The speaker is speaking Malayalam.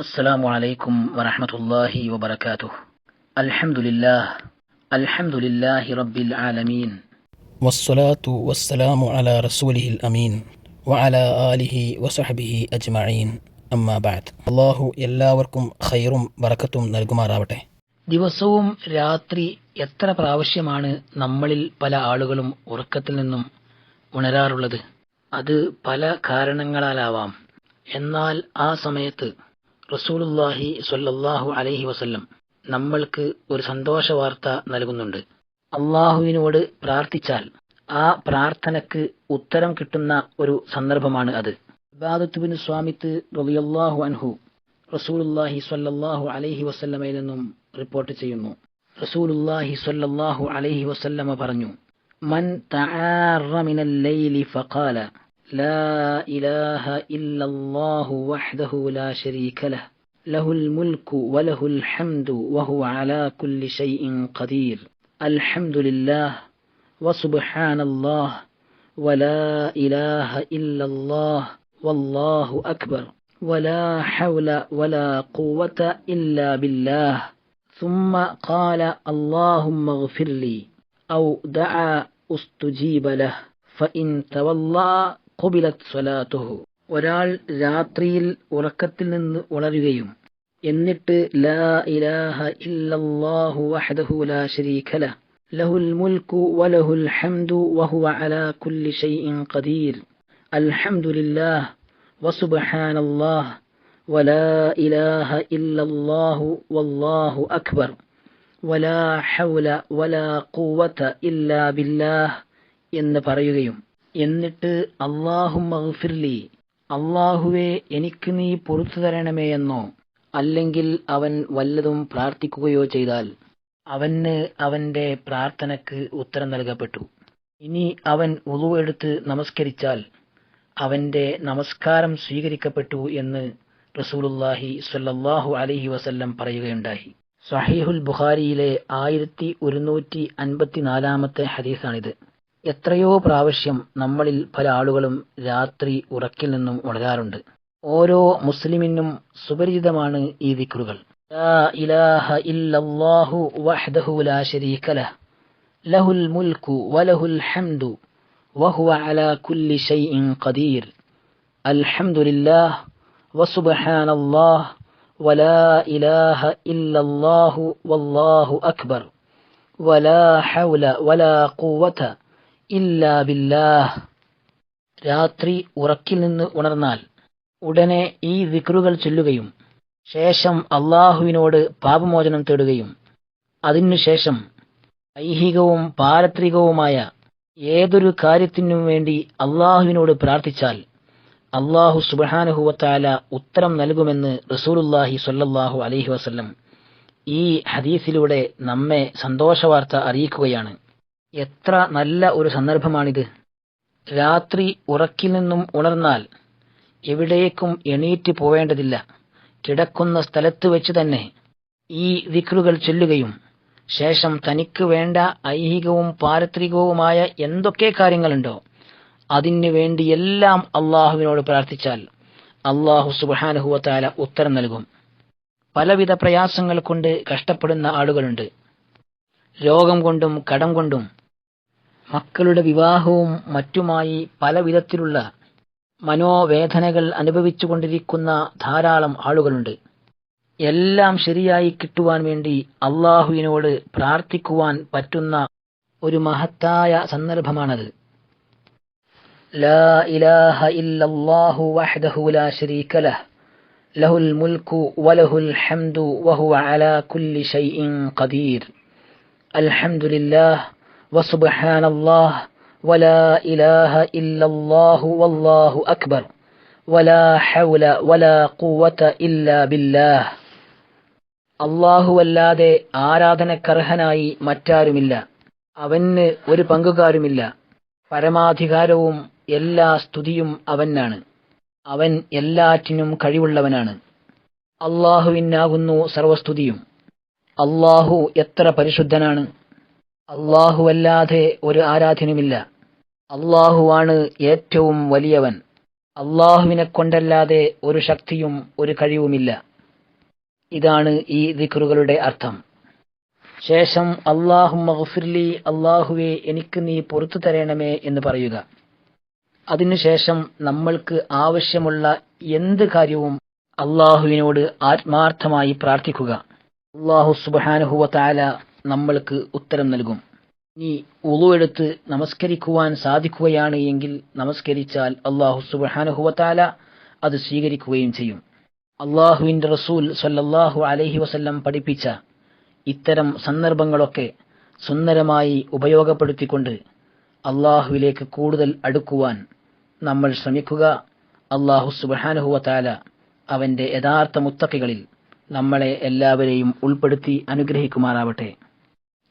السلام عليكم ورحمة الله وبركاته الحمد لله الحمد لله رب العالمين والصلاة والسلام على رسوله الأمين وعلى آله وصحبه أجمعين أما بعد അള്ളാഹു എല്ലാവർക്കും ഖൈറും ബറക്കത്തും നൽകുമാറാവട്ടെ ദിവസവും രാത്രി എത്ര പ്രാവശ്യമാണ് നമ്മളിൽ പല ആളുകളും ഉറക്കത്തിൽ നിന്നും ഉണരാറുള്ളത് അത് പല കാരണങ്ങളാലാവാം എന്നാൽ ആ സമയത്ത് റസൂലുല്ലാഹി സ്വല്ലല്ലാഹു അലഹി വസല്ലം നമ്മൾക്ക് ഒരു സന്തോഷ വാർത്ത നൽകുന്നുണ്ട്. അള്ളാഹുവിനോട് പ്രാർത്ഥിച്ചാൽ ആ പ്രാർത്ഥനക്ക് ഉത്തരം കിട്ടുന്ന ഒരു സന്ദർഭമാണ് അത്. ഇബാദത്തുബിൻ സ്വാമിത്ത് റളിയല്ലാഹു അൻഹു റസൂലുല്ലാഹി സ്വല്ലല്ലാഹു അലഹി വസല്ലമയിൽ നിന്നും റിപ്പോർട്ട് ചെയ്യുന്നു. റസൂലുല്ലാഹി സ്വല്ലല്ലാഹു അലഹി വസല്ലമ പറഞ്ഞു മൻ തആറ മിനൽ ലൈലി ഫഖാല لا إله إلا الله وحده لا شريك له. له الملك وله الحمد وهو على كل شيء قدير. الحمد لله وسبحان الله ولا إله إلا الله والله أكبر. ولا حول ولا قوة إلا بالله. ثم قال اللهم اغفر لي أو دعا أستجيب له. فإن تولى قبلت صلاته ഒരാൾ രാത്രിയിൽ ഉറക്കത്തിൽ നിന്ന് ഉണരുകയും എന്നിട്ട് ലാ ഇലാഹ ഇല്ലല്ലാഹു വഹ്ദഹു ലാ ശരീക ലഹ് ലഹുൽ മുൽക്കു വലഹുൽ ഹംദു വഹുവ അലാ കുല്ലി ഷൈഇൻ ഖദീർ അൽഹംദുലില്ലാഹ് വസുബ്ഹാനല്ലാഹ് ولا إله إلا الله والله أكبر ولا حول ولا قوة إلا بالله എന്ന് പറയുകയും എന്നിട്ട് അള്ളാഹു മഗ്ഫിർലി അള്ളാഹുവെ എനിക്ക് നീ പൊറത്തു തരണമേ എന്നോ അല്ലെങ്കിൽ അവൻ വല്ലതും പ്രാർത്ഥിക്കുകയോ ചെയ്താൽ അവന് അവന്റെ പ്രാർത്ഥനക്ക് ഉത്തരം നൽകപ്പെട്ടു. ഇനി അവൻ ഉളുവെടുത്ത് നമസ്കരിച്ചാൽ അവന്റെ നമസ്കാരം സ്വീകരിക്കപ്പെട്ടു എന്ന് റസൂലുല്ലാഹി സല്ലാഹു അലഹി വസല്ലം പറയുകയുണ്ടായി. സഹീഹുൽ ബുഖാരിയിലെ ആയിരത്തി ഒരുന്നൂറ്റി അൻപത്തിനാലാമത്തെ ഹദീസാണിത്. എത്രയോ പ്രാവശ്യം നമ്മളിൽ പല ആളുകളും രാത്രി ഉറക്കിൽ നിന്നും ഉണരാറുണ്ട് ഓരോ മുസ്ലിമിനും സുപരിചിതമാണ് ഈ ദിക്റുകൾ ലാ ഇലാഹ ഇല്ലല്ലാഹു വഹ്ദഹു ലാ ശരീക ലഹ് ലഹുൽ മുൽക്കു വലഹുൽ ഹംദു വഹുവ അലാ കുല്ലി ഷൈഇൻ ഖദീർ അൽഹംദുലില്ലാഹ് وسبحان الله ولا إله إلا الله والله أكبر ولا حول ولا قوة ഇല്ലാ ബില്ലാഹ്. രാത്രി ഉറക്കിൽ നിന്ന് ഉണർന്നാൽ ഉടനെ ഈ വിക്രുകൾ ചൊല്ലുകയും ശേഷം അള്ളാഹുവിനോട് പാപമോചനം തേടുകയും അതിനുശേഷം ഐഹികവും പാരത്രികവുമായ ഏതൊരു കാര്യത്തിനും വേണ്ടി അള്ളാഹുവിനോട് പ്രാർത്ഥിച്ചാൽ അള്ളാഹു സുബഹാനുഹുവത്താല ഉത്തരം നൽകുമെന്ന് റസൂലുല്ലാഹി സൊല്ലാഹു അലഹി വസ്ല്ലം ഈ ഹദീസിലൂടെ നമ്മെ സന്തോഷവാർത്ത അറിയിക്കുകയാണ്. എത്ര നല്ല ഒരു സന്ദർഭമാണിത്. രാത്രി ഉറക്കിൽ നിന്നും ഉണർന്നാൽ എവിടേക്കും എണീറ്റ് പോവേണ്ടതില്ല. കിടക്കുന്ന സ്ഥലത്ത് വെച്ച് തന്നെ ഈ വിക്രുകൾ ചൊല്ലുകയും ശേഷം തനിക്ക് വേണ്ട ഐഹികവും പാരത്രികവുമായ എന്തൊക്കെ കാര്യങ്ങളുണ്ടോ അതിനു വേണ്ടി എല്ലാം അള്ളാഹുവിനോട് പ്രാർത്ഥിച്ചാൽ അള്ളാഹു സുബാനുഹുവത്താല ഉത്തരം നൽകും. പലവിധ പ്രയാസങ്ങൾ കൊണ്ട് കഷ്ടപ്പെടുന്ന ആളുകളുണ്ട്. രോഗം കൊണ്ടും കടം കൊണ്ടും മക്കളുടെ വിവാഹവും മറ്റുമായി പലവിധത്തിലുള്ള മനോവേദനകൾ അനുഭവിച്ചുകൊണ്ടിരിക്കുന്ന ധാരാളം ആളുകളുണ്ട്. എല്ലാം ശരിയായി കിട്ടുവാൻ വേണ്ടി അള്ളാഹുവിനോട് പ്രാർത്ഥിക്കുവാൻ പറ്റുന്ന ഒരു മഹത്തായ സന്ദർഭമാണത്. لا إله إلا الله وحده وسبحان الله ولا إله إلا الله والله أكبر ولا حول ولا قوة إلا بالله അല്ലാഹുവല്ലാതെ ആരാധനക്കർഹനായി മറ്റാരുമില്ല അവന് ഒരു പങ്കുകാരുമില്ല പരമാധികാരവും എല്ലാ സ്തുതിയും അവനാണ് അവൻ എല്ലാറ്റിനും കഴിവുള്ളവനാണ് അള്ളാഹുവിനാകുന്നു സർവസ്തുതിയും അള്ളാഹു എത്ര പരിശുദ്ധനാണ് അല്ലാഹുവല്ലാതെ ഒരു ആരാധനുമില്ല അള്ളാഹുവാണ് ഏറ്റവും വലിയവൻ. അള്ളാഹുവിനെ കൊണ്ടല്ലാതെ ഒരു ശക്തിയും ഒരു കഴിവുമില്ല. ഇതാണ് ഈ ദിക്റുകളുടെ അർത്ഥം. ശേഷം അള്ളാഹു മഹഫിർലി അള്ളാഹുവെ എനിക്ക് നീ പുറത്തു തരണമേ എന്ന് പറയുക. അതിനുശേഷം നമ്മൾക്ക് ആവശ്യമുള്ള എന്ത് കാര്യവും അള്ളാഹുവിനോട് ആത്മാർത്ഥമായി പ്രാർത്ഥിക്കുക. അള്ളാഹു സുബാനുഹുവ താല നമ്മൾക്ക് ഉത്തരം നൽകും. ഇനി ഉളുവെടുത്ത് നമസ്കരിക്കുവാൻ സാധിക്കുകയാണ് എങ്കിൽ നമസ്കരിച്ചാൽ അള്ളാഹു സുബാനുഹുവത്താല അത് സ്വീകരിക്കുകയും ചെയ്യും. അള്ളാഹുവിന്റെ റസൂൽ സല്ലല്ലാഹു അലഹി വസല്ലം പഠിപ്പിച്ച ഇത്തരം സന്ദർഭങ്ങളൊക്കെ സുന്ദരമായി ഉപയോഗപ്പെടുത്തിക്കൊണ്ട് അള്ളാഹുവിലേക്ക് കൂടുതൽ അടുക്കുവാൻ നമ്മൾ ശ്രമിക്കുക. അള്ളാഹു സുബാനുഹുവത്താല അവന്റെ യഥാർത്ഥ മുത്തക്കികളിൽ നമ്മളെ എല്ലാവരെയും ഉൾപ്പെടുത്തി അനുഗ്രഹിക്കുമാറാവട്ടെ.